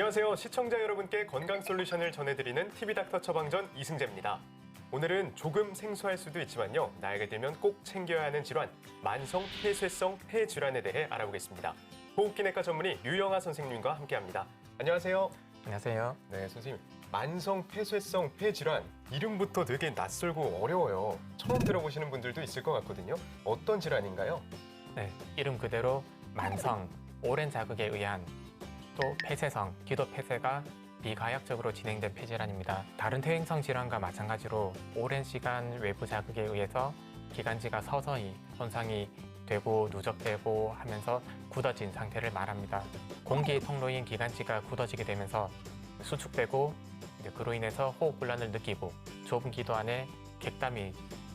안녕하세요. 시청자 여러분께 건강 솔루션을 전해드리는 TV닥터 처방전 이승재입니다. 오늘은 조금 생소할 수도 있지만요. 나이가 들면 꼭 챙겨야 하는 질환, 만성 폐쇄성 폐질환에 대해 알아보겠습니다. 호흡기내과 전문의 류영아 선생님과 함께합니다. 안녕하세요. 안녕하세요. 네, 선생님. 만성 폐쇄성 폐질환 이름부터 되게 낯설고 어려워요. 처음 들어보시는 분들도 있을 것 같거든요. 어떤 질환인가요? 네, 이름 그대로 만성, 오랜 자극에 의한 또 폐쇄성, 기도 폐쇄가 비가역적으로 진행된 폐질환입니다. 다른 퇴행성 질환과 마찬가지로 오랜 시간 외부 자극에 의해서 기관지가 서서히 손상이 되고 누적되고 하면서 굳어진 상태를 말합니다. 공기의 통로인 기관지가 굳어지게 되면서 수축되고 그로 인해서 호흡곤란을 느끼고 좁은 기도 안에 객담이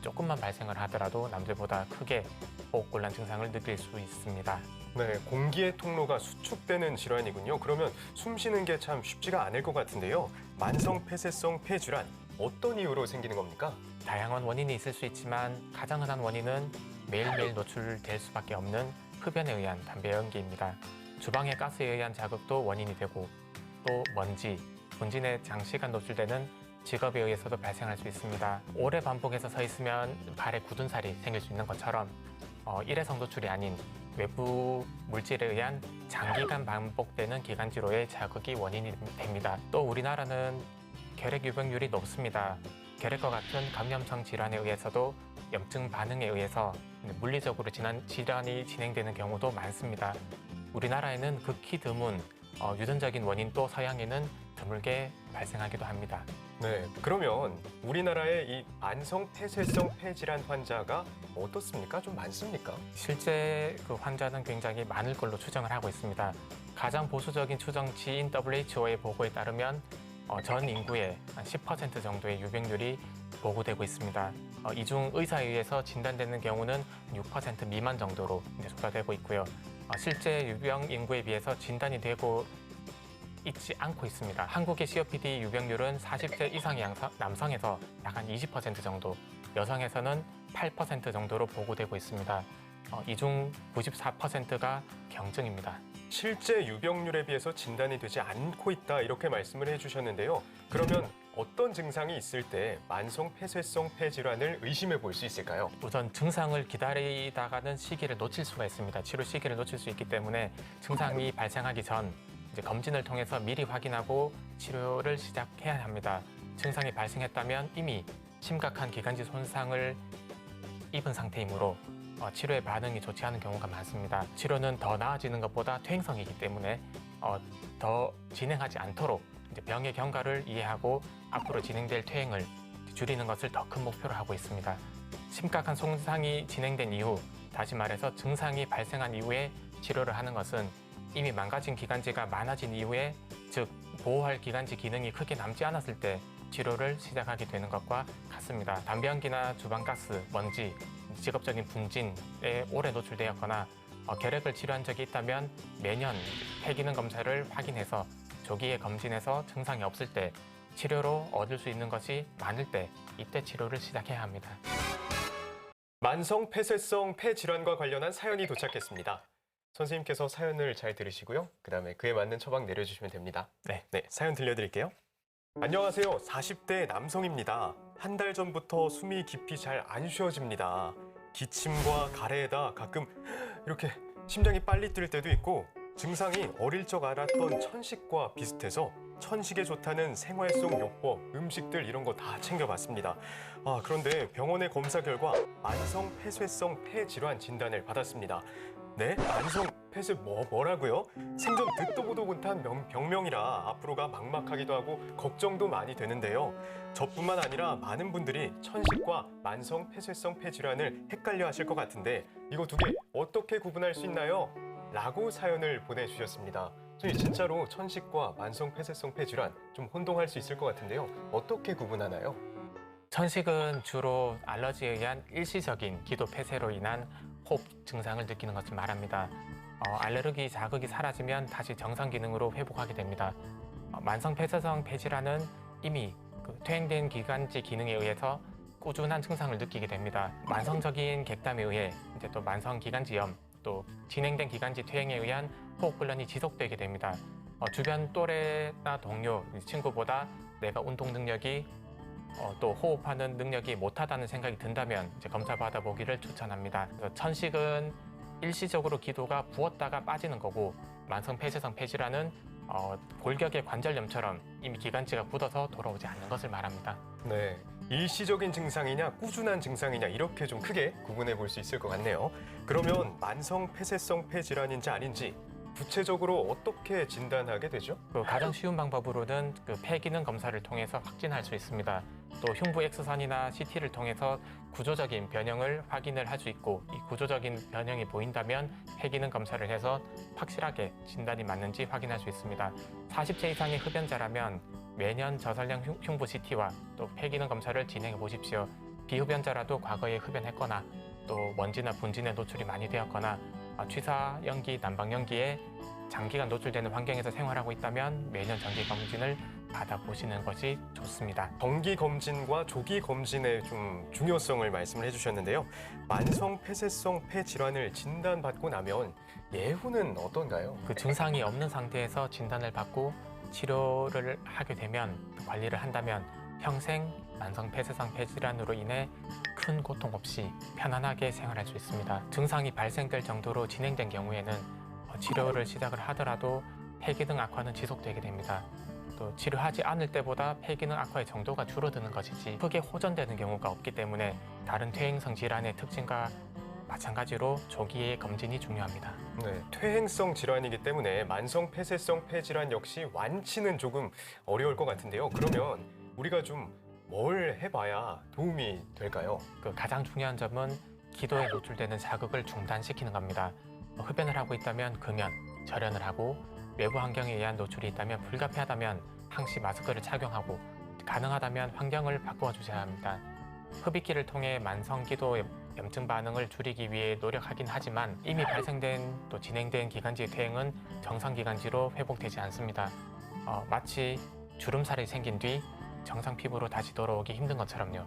조금만 발생을 하더라도 남들보다 크게 호흡곤란 증상을 느낄 수 있습니다. 네, 공기의 통로가 수축되는 질환이군요. 그러면 숨 쉬는 게 참 쉽지가 않을 것 같은데요. 만성 폐쇄성 폐질환 어떤 이유로 생기는 겁니까? 다양한 원인이 있을 수 있지만 가장 흔한 원인은 매일매일 노출될 수밖에 없는 흡연에 의한 담배 연기입니다. 주방의 가스에 의한 자극도 원인이 되고 또 먼지, 분진에 장시간 노출되는 직업에 의해서도 발생할 수 있습니다. 오래 반복해서 서 있으면 발에 굳은 살이 생길 수 있는 것처럼 어, 일회성 노출이 아닌 외부 물질에 의한 장기간 반복되는 기관지로의 자극이 원인이 됩니다. 또 우리나라는 결핵 유병률이 높습니다. 결핵과 같은 감염성 질환에 의해서도 염증 반응에 의해서 물리적으로 진한 질환이 진행되는 경우도 많습니다. 우리나라에는 극히 드문 어, 유전적인 원인도 서양에는 드물게 발생하기도 합니다. 네, 그러면 우리나라의 이 만성 폐쇄성 폐질환 환자가 어떻습니까? 좀 많습니까? 실제 그 환자는 굉장히 많을 걸로 추정을 하고 있습니다. 가장 보수적인 추정치인 WHO의 보고에 따르면 어, 전 인구의 한 10% 정도의 유병률이 보고되고 있습니다. 어, 이중 의사에 의해서 진단되는 경우는 6% 미만 정도로 이제 조사되고 있고요. 어, 실제 유병 인구에 비해서 진단이 되고 있지 않고 있습니다. 한국의 COPD 유병률은 40대 이상의 양성- 남성에서 약 한 20% 정도, 여성에서는 8% 정도로 보고되고 있습니다. 어, 이중 94%가 경증입니다. 실제 유병률에 비해서 진단이 되지 않고 있다 이렇게 말씀을 해주셨는데요. 그러면 어떤 증상이 있을 때 만성 폐쇄성 폐질환을 의심해 볼 수 있을까요? 우선 증상을 기다리다가는 시기를 놓칠 수가 있습니다. 치료 시기를 놓칠 수 있기 때문에 증상이 발생하기 전 이제 검진을 통해서 미리 확인하고 치료를 시작해야 합니다. 증상이 발생했다면 이미 심각한 기관지 손상을 입은 상태이므로 어, 치료의 반응이 좋지 않은 경우가 많습니다. 치료는 더 나아지는 것보다 퇴행성이기 때문에 어, 더 진행하지 않도록 병의 경과를 이해하고 앞으로 진행될 퇴행을 줄이는 것을 더 큰 목표로 하고 있습니다. 심각한 손상이 진행된 이후, 다시 말해서 증상이 발생한 이후에 치료를 하는 것은 이미 망가진 기관지가 많아진 이후에, 즉 보호할 기관지 기능이 크게 남지 않았을 때 치료를 시작하게 되는 것과 같습니다. 담배 연기나 주방가스, 먼지, 직업적인 분진에 오래 노출되었거나 어, 결핵을 치료한 적이 있다면 매년 폐기능 검사를 확인해서 조기에 검진해서 증상이 없을 때 치료로 얻을 수 있는 것이 많을 때 이때 치료를 시작해야 합니다. 만성 폐쇄성 폐질환과 관련한 사연이 도착했습니다. 선생님께서 사연을 잘 들으시고요. 그 다음에 그에 맞는 처방 내려주시면 됩니다. 네. 네, 사연 들려드릴게요. 안녕하세요. 40대 남성입니다. 한 달 전부터 숨이 깊이 잘 안 쉬어집니다. 기침과 가래에다 가끔 이렇게 심장이 빨리 뛸 때도 있고 증상이 어릴 적 알았던 천식과 비슷해서 천식에 좋다는 생활 속 요법, 음식들 이런 거 다 챙겨봤습니다. 아, 그런데 병원의 검사 결과 만성 폐쇄성 폐질환 진단을 받았습니다. 네? 만성 폐쇄 뭐 뭐라고요? 생전 듣도 보도 못한 명- 병명이라 앞으로가 막막하기도 하고 걱정도 많이 되는데요. 저뿐만 아니라 많은 분들이 천식과 만성 폐쇄성 폐질환을 헷갈려 하실 것 같은데 이거 두 개 어떻게 구분할 수 있나요? 라고 사연을 보내주셨습니다. 저희 진짜로 천식과 만성 폐쇄성 폐질환 좀 혼동할 수 있을 것 같은데요. 어떻게 구분하나요? 천식은 주로 알러지에 의한 일시적인 기도 폐쇄로 인한 호흡 증상을 느끼는 것을 말합니다. 어, 알레르기 자극이 사라지면 다시 정상 기능으로 회복하게 됩니다. 어, 만성 폐쇄성 폐질환은 이미 그 퇴행된 기관지 기능에 의해서 꾸준한 증상을 느끼게 됩니다. 만성적인 객담에 의해 이제 또 만성 기관지염 또 진행된 기관지 퇴행에 의한 호흡곤란이 지속되게 됩니다. 어, 주변 또래나 동료, 친구보다 내가 운동 능력이 어, 또 호흡하는 능력이 못하다는 생각이 든다면 이제 검사 받아보기를 추천합니다. 그래서 천식은 일시적으로 기도가 부었다가 빠지는 거고 만성 폐쇄성 폐질환은 어, 골격의 관절염처럼 이미 기관지가 굳어서 돌아오지 않는 것을 말합니다. 네. 일시적인 증상이냐 꾸준한 증상이냐 이렇게 좀 크게 구분해 볼 수 있을 것 같네요. 그러면 만성 폐쇄성 폐질환인지 아닌지 구체적으로 어떻게 진단하게 되죠? 그 가장 쉬운 방법으로는 그 폐기능 검사를 통해서 확진할 수 있습니다. 또 흉부 X선이나 CT를 통해서 구조적인 변형을 확인을 할 수 있고 이 구조적인 변형이 보인다면 폐기능 검사를 해서 확실하게 진단이 맞는지 확인할 수 있습니다. 40세 이상의 흡연자라면 매년 저설량 흉- 흉부 CT와 또 폐기능 검사를 진행해 보십시오. 비흡연자라도 과거에 흡연했거나 또 먼지나 분진에 노출이 많이 되었거나 아, 취사 연기, 난방 연기에 장기간 노출되는 환경에서 생활하고 있다면 매년 정기 검진을 받아보시는 것이 좋습니다. 정기 검진과 조기 검진의 좀 중요성을 말씀을 해주셨는데요. 만성 폐쇄성 폐 질환을 진단받고 나면 예후는 어떤가요? 그 증상이 없는 상태에서 진단을 받고 치료를 하게 되면 관리를 한다면 평생 만성 폐쇄성 폐 질환으로 인해 큰 고통 없이 편안하게 생활할 수 있습니다. 증상이 발생될 정도로 진행된 경우에는 어, 치료를 시작을 하더라도 폐기능 악화는 지속되게 됩니다. 또 치료하지 않을 때보다 폐기능 악화의 정도가 줄어드는 것이지 크게 호전되는 경우가 없기 때문에 다른 퇴행성 질환의 특징과 마찬가지로 조기의 검진이 중요합니다. 네, 퇴행성 질환이기 때문에 만성 폐쇄성 폐질환 역시 완치는 조금 어려울 것 같은데요. 그러면 우리가 좀 뭘 해봐야 도움이 될까요? 그 가장 중요한 점은 기도에 노출되는 자극을 중단시키는 겁니다. 어, 흡연을 하고 있다면 금연, 절연을 하고 외부 환경에 의한 노출이 있다면 불가피하다면 항시 마스크를 착용하고 가능하다면 환경을 바꾸어 주셔야 합니다. 흡입기를 통해 만성 기도 염- 염증 반응을 줄이기 위해 노력하긴 하지만 이미 발생된 또 진행된 기관지 퇴행은 정상 기관지로 회복되지 않습니다. 어, 마치 주름살이 생긴 뒤 정상 피부로 다시 돌아오기 힘든 것처럼요.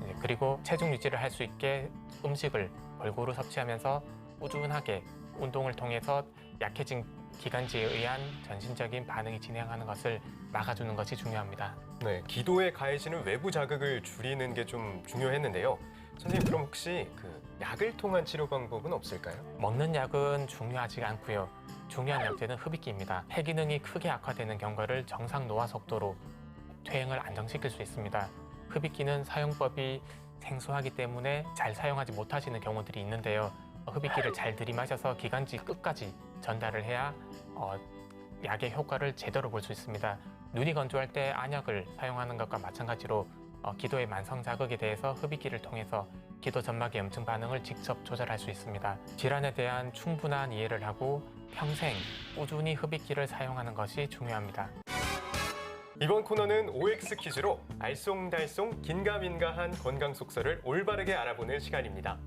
네, 그리고 체중 유지를 할 수 있게 음식을 골고루 섭취하면서 꾸준하게 운동을 통해서 약해진 기관지에 의한 전신적인 반응이 진행하는 것을 막아주는 것이 중요합니다. 네, 기도에 가해지는 외부 자극을 줄이는 게 좀 중요했는데요. 선생님 그럼 혹시 그 약을 통한 치료 방법은 없을까요? 먹는 약은 중요하지 않고요. 중요한 약제는 흡입기입니다. 폐기능이 크게 악화되는 경과를 정상 노화 속도로 퇴행을 안정시킬 수 있습니다. 흡입기는 사용법이 생소하기 때문에 잘 사용하지 못하시는 경우들이 있는데요. 어, 흡입기를 잘 들이마셔서 기관지 끝까지 전달을 해야 어, 약의 효과를 제대로 볼 수 있습니다. 눈이 건조할 때 안약을 사용하는 것과 마찬가지로 어, 기도의 만성 자극에 대해서 흡입기를 통해서 기도 점막의 염증 반응을 직접 조절할 수 있습니다. 질환에 대한 충분한 이해를 하고 평생 꾸준히 흡입기를 사용하는 것이 중요합니다. 이번 코너는 OX 퀴즈로 알쏭달쏭 긴가민가한 건강 속설을 올바르게 알아보는 시간입니다.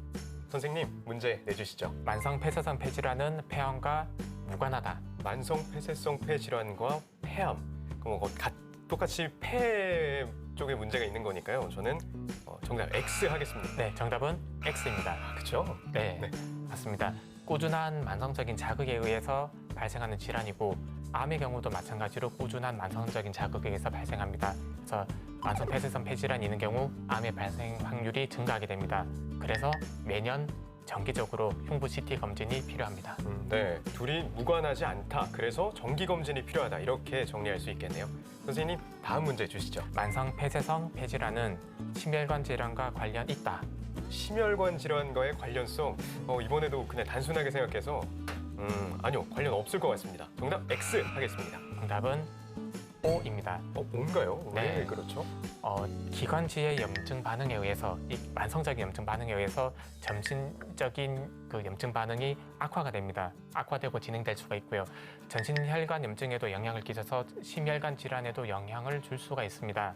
선생님 문제 내주시죠. 만성 폐쇄성 폐질환은 폐암과 무관하다. 만성 폐쇄성 폐질환과 폐암. 그럼 뭐 가- 똑같이 폐 쪽에 문제가 있는 거니까요. 저는 어, 정답 X 하겠습니다. 네, 정답은 X입니다. 그렇죠? 네, 네. 맞습니다. 꾸준한 만성적인 자극에 의해서 발생하는 질환이고 암의 경우도 마찬가지로 꾸준한 만성적인 자극에 의해서 발생합니다. 그래서 만성 폐쇄성 폐질환이 있는 경우 암의 발생 확률이 증가하게 됩니다. 그래서 매년 정기적으로 흉부 CT 검진이 필요합니다. 음, 네, 둘이 무관하지 않다. 그래서 정기 검진이 필요하다. 이렇게 정리할 수 있겠네요. 선생님 다음 문제 주시죠. 만성 폐쇄성 폐질환은 심혈관 질환과 관련 있다. 심혈관 질환과의 관련성 어, 이번에도 그냥 단순하게 생각해서 음, 아니요 관련 없을 것 같습니다. 정답 X 하겠습니다. 정답은 O입니다. 어 뭔가요? 왜 네. 그렇죠? 어, 기관지의 염증 반응에 의해서 이 만성적인 염증 반응에 의해서 점진적인 그 염증 반응이 악화가 됩니다. 악화되고 진행될 수가 있고요. 전신 혈관 염증에도 영향을 끼쳐서 심혈관 질환에도 영향을 줄 수가 있습니다.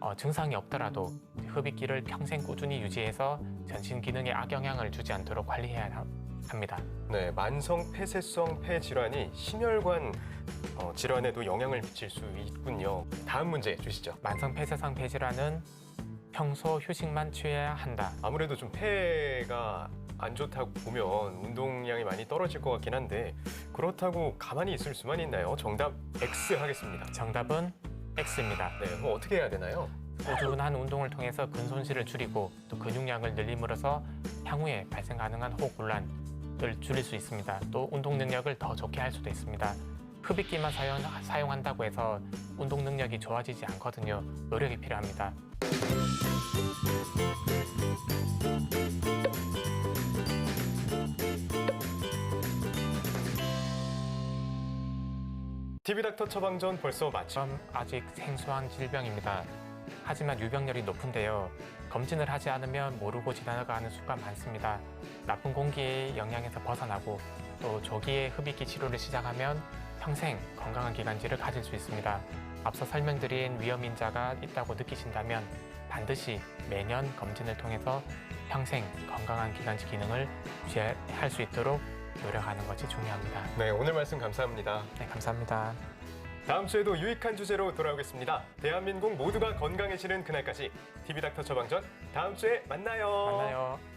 어, 증상이 없더라도 흡입기를 평생 꾸준히 유지해서 전신 기능에 악영향을 주지 않도록 관리해야 하- 합니다. 네, 만성 폐쇄성 폐 질환이 심혈관 어, 질환에도 영향을 미칠 수 있군요. 다음 문제 주시죠. 만성 폐쇄성 폐 질환은 평소 휴식만 취해야 한다. 아무래도 좀 폐가 안 좋다고 보면 운동량이 많이 떨어질 것 같긴 한데 그렇다고 가만히 있을 수만 있나요? 정답 X 하겠습니다. 정답은 X입니다. 네, 그럼 어떻게 해야 되나요? 꾸준한 운동을 통해서 근 손실을 줄이고 또 근육량을 늘림으로써 향후에 발생 가능한 호흡곤란을 줄일 수 있습니다. 또 운동 능력을 더 좋게 할 수도 있습니다. 흡입기만 사용, 사용한다고 해서 운동 능력이 좋아지지 않거든요. 노력이 필요합니다. TV 닥터 처방전 벌써 마침 점 아직 생소한 질병입니다. 하지만 유병률이 높은데요. 검진을 하지 않으면 모르고 지나가는 수가 많습니다. 나쁜 공기의 영향에서 벗어나고 또 조기에 흡입기 치료를 시작하면 평생 건강한 기관지를 가질 수 있습니다. 앞서 설명드린 위험 인자가 있다고 느끼신다면 반드시 매년 검진을 통해서 평생 건강한 기관지 기능을 유지할 수 있도록 노력하는 것이 중요합니다. 네, 오늘 말씀 감사합니다. 네, 감사합니다. 다음 주에도 유익한 주제로 돌아오겠습니다. 대한민국 모두가 건강해지는 그날까지 TV 닥터 처방전 다음 주에 만나요. 만나요.